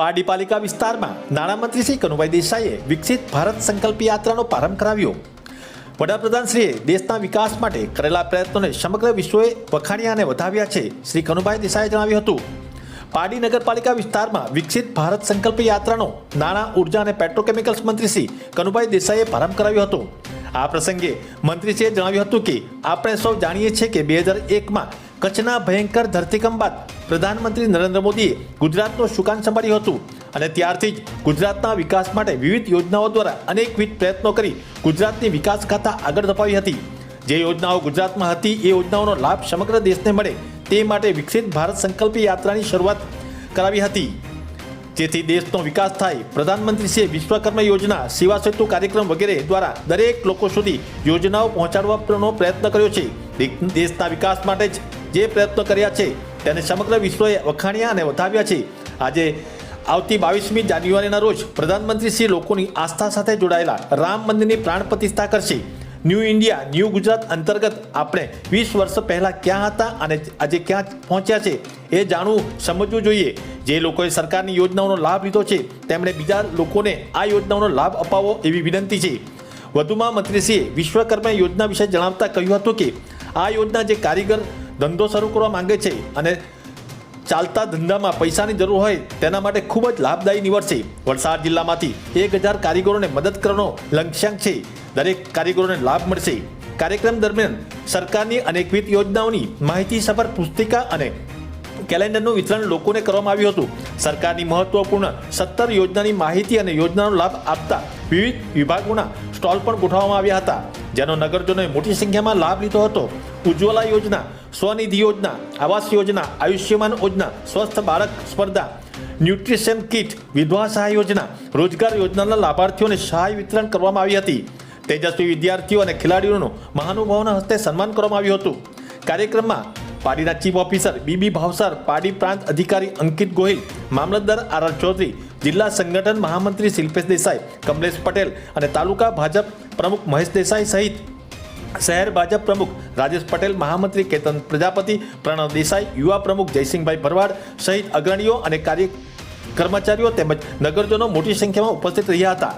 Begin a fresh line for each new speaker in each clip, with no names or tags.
પારડી પાલિકા વિસ્તારમાં નાણામંત્રી શ્રી કનુભાઈ દેસાઈએ વિકસિત ભારત સંકલ્પ યાત્રાનો પ્રારંભ કરાવ્યો. વડાપ્રધાનશ્રીએ દેશના વિકાસ માટે કરેલા પ્રયત્નોને સમગ્ર વિશ્વએ વખાણ્યા અને વધાવ્યા છે શ્રી કનુભાઈ દેસાઈએ જણાવ્યું હતું. પારડી નગરપાલિકા વિસ્તારમાં વિકસિત ભારત સંકલ્પ યાત્રાનો નાણાં, ઊર્જા અને પેટ્રોકેમિકલ્સ મંત્રી શ્રી કનુભાઈ દેસાઈએ પ્રારંભ કરાવ્યો હતો. આ પ્રસંગે મંત્રીશ્રીએ જણાવ્યું હતું કે, આપણે સૌ જાણીએ છીએ કે બે હજાર એકમાં કચ્છના ભયંકર ધરતીકંપ બાદ પ્રધાનમંત્રી નરેન્દ્ર મોદીએ ગુજરાતનું સુકાન સંભાળ્યું હતું. અને ત્યારથી જ ગુજરાતના વિકાસ માટે વિવિધ યોજનાઓ દ્વારા અનેકવિધ પ્રયત્નો કરી ગુજરાતની વિકાસ ગાથા આગળ ધપાવી હતી. જે યોજનાઓ ગુજરાતમાં હતી, એ યોજનાઓનો લાભ સમગ્ર દેશને મળે તે માટે વિકસિત ભારત સંકલ્પ યાત્રાની શરૂઆત કરાવી હતી. જેથી દેશનો વિકાસ થાય પ્રધાનમંત્રીશ્રીએ વિશ્વકર્મા યોજના, સેવા સેતુ કાર્યક્રમ વગેરે દ્વારા દરેક લોકો સુધી યોજનાઓ પહોંચાડવાનો પ્રયત્ન કર્યો છે. દેશના વિકાસ માટે જ જે પ્રયત્નો કર્યા છે તેને સમગ્ર વિશ્વએ વખાણ્યા અને વધાવ્યા છે. આજે આવતી બાવીસમી જાન્યુઆરીના રોજ પ્રધાનમંત્રી શ્રી લોકોની આસ્થા સાથે જોડાયેલા રામ મંદિરની પ્રાણ પ્રતિષ્ઠા કરશે. ન્યૂ ઇન્ડિયા, ન્યૂ ગુજરાત અંતર્ગત આપણે વીસ વર્ષ પહેલાં ક્યાં હતા અને આજે ક્યાં પહોંચ્યા છે એ જાણવું સમજવું જોઈએ. જે લોકોએ સરકારની યોજનાઓનો લાભ લીધો છે, તેમણે બીજા લોકોને આ યોજનાઓનો લાભ અપાવો એવી વિનંતી છે. વધુમાં મંત્રીશ્રીએ વિશ્વકર્મા યોજના વિશે જણાવતા કહ્યું હતું કે, આ યોજના જે કારીગર ધંધો શરૂ કરવા માંગે છે અને ચાલતા ધંધામાં પૈસાની જરૂર હોય તેના માટે ખૂબ જ લાભદાયી નિવડશે વલસાડ જિલ્લામાંથી એક હજાર કારીગરોને મદદ કરવાનો લક્ષ્યાંક છે. દરેક કારીગરોને લાભ મળશે. કાર્યક્રમ દરમિયાન સરકારની અનેકવિધ યોજનાઓની માહિતીસભર પુસ્તિકા અને કેલેન્ડરનું વિતરણ લોકોને કરવામાં આવ્યું હતું. સરકારની મહત્વપૂર્ણ સત્તર યોજનાની માહિતી અને યોજનાનો લાભ આપતા વિવિધ વિભાગોના સ્ટોલ પણ ગોઠવવામાં આવ્યા હતા. જેનો નગરજનોએ મોટી સંખ્યામાં લાભ લીધો હતો. ઉજ્જવલા યોજના, સ્વનિધિ યોજના, આવાસ યોજના, આયુષ્યમાન યોજના, સ્વસ્થ બાળક સ્પર્ધા, ન્યુટ્રિશન કિટ, વિધવા સહાય યોજના, રોજગાર યોજનાના લાભાર્થીઓને સહાય વિતરણ કરવામાં આવી હતી. તેજસ્વી વિદ્યાર્થીઓ અને ખેલાડીઓનું મહાનુભાવોના હસ્તે સન્માન કરવામાં આવ્યું હતું. કાર્યક્રમમાં પાડીના ચીફ ઓફિસર બીબી ભાવસાર, પાડી પ્રાંત અધિકારી અંકિત ગોહિલ, મામલતદાર આર આર ચૌધરી જિલ્લા સંગઠન મહામંત્રી શિલ્પેશ દેસાઈ, કમલેશ પટેલ અને તાલુકા ભાજપ પ્રમુખ મહેશ દેસાઈ સહિત શહેર ભાજપ પ્રમુખ રાજેશ પટેલ, મહામંત્રી કેતન પ્રજાપતિ, પ્રણવ દેસાઈ, યુવા પ્રમુખ જયસિંહભાઈ ભરવાડ સહિત અગ્રણીઓ અને કાર્ય કર્મચારીઓ તેમજ નગરજનો મોટી સંખ્યામાં ઉપસ્થિત રહ્યા હતા.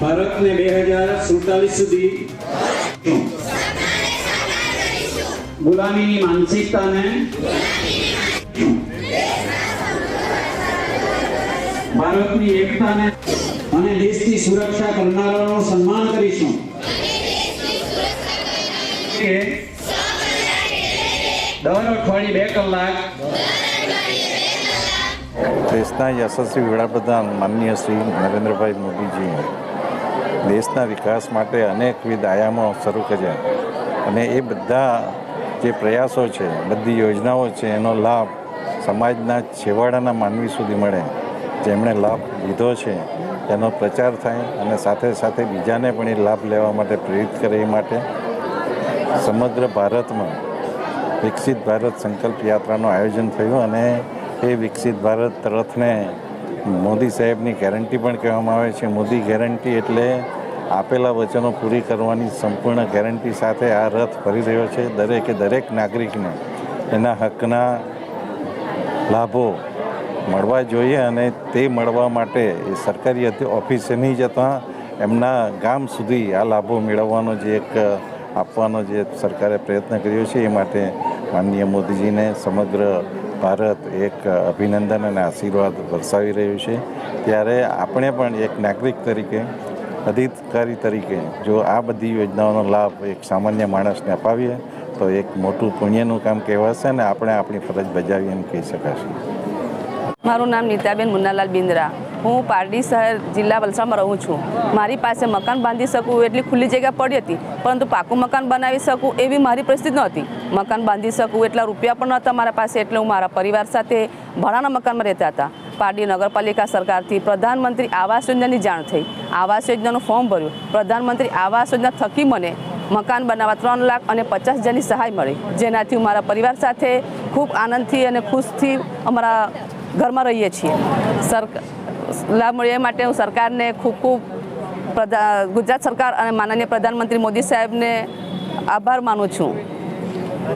ભારતને બે હજાર સુડતાલીસ સુધી ગુલામીની માનસિકતાને ભારતની એકતાને અને દેશની સુરક્ષા કરનારાઓનું સન્માન કરીશું. દર અઠવાડિયે બે કલાક.
દેશના યશસ્વી વડાપ્રધાન માનનીય શ્રી નરેન્દ્રભાઈ મોદીજી, દેશના વિકાસ માટે અનેકવિધ આયામો શરૂ કર્યા અને એ બધા જે પ્રયાસો છે, બધી યોજનાઓ છે, એનો લાભ સમાજના છેવાડાના માનવી સુધી મળે. જેમણે લાભ લીધો છે, એનો પ્રચાર થાય અને સાથે સાથે બીજાને પણ એ લાભ લેવા માટે પ્રેરિત કરે એ માટે સમગ્ર ભારતમાં વિકસિત ભારત સંકલ્પ યાત્રાનું આયોજન થયું અને એ વિકસિત ભારત તરફને મોદી સાહેબની ગેરંટી પણ કહેવામાં આવે છે. મોદી ગેરંટી એટલે આપેલા વચનો પૂરી કરવાની સંપૂર્ણ ગેરંટી સાથે આ રથ ફરી રહ્યો છે. દરેકે દરેક નાગરિકને એના હકના લાભો મળવા જોઈએ અને તે મળવા માટે એ સરકારી ઓફિસે નહીં જતાં એમના ગામ સુધી આ લાભો મેળવવાનો જે એક આપવાનો જે સરકારે પ્રયત્ન કર્યો છે, એ માટે માનનીય મોદીજીને સમગ્ર ભારત એક અભિનંદન અને આશીર્વાદ વરસાવી રહ્યું છે. ત્યારે આપણે પણ એક નાગરિક તરીકે અધિકારી તરીકે જો આ બધી યોજનાઓનો લાભ એક સામાન્ય માણસને અપાવીએ, તો એક મોટું પુણ્યનું કામ કહેવાશે અને આપણે આપણી ફરજ બજાવીએ એમ કહી શકાશે.
મારું નામ નીતાબેન મુન્નાલાલ બિંદરા. હું પારડી શહેર જિલ્લા વલસાડમાં રહું છું. મારી પાસે મકાન બાંધી શકું એટલી ખુલ્લી જગ્યા પડી હતી, પરંતુ પાકું મકાન બનાવી શકું એવી મારી પરિસ્થિતિ નહોતી. મકાન બાંધી શકું એટલા રૂપિયા પણ નહોતા મારા પાસે, એટલે હું મારા પરિવાર સાથે ભાડાના મકાનમાં રહેતા હતા. પારડી નગરપાલિકા સરકારથી પ્રધાનમંત્રી આવાસ યોજનાની જાણ થઈ. આવાસ યોજનાનું ફોર્મ ભર્યું. પ્રધાનમંત્રી આવાસ યોજના થકી મને મકાન બનાવવા ત્રણ લાખ અને પચાસ હજારની સહાય મળી. જેનાથી હું મારા પરિવાર સાથે ખૂબ આનંદથી અને ખુશથી અમારા ઘરમાં રહીએ છીએ. સરકાર લાભ મળે એ માટે હું સરકારને ખૂબ ખૂબ ગુજરાત સરકાર અને માનનીય પ્રધાનમંત્રી મોદી સાહેબને આભાર માનું છું.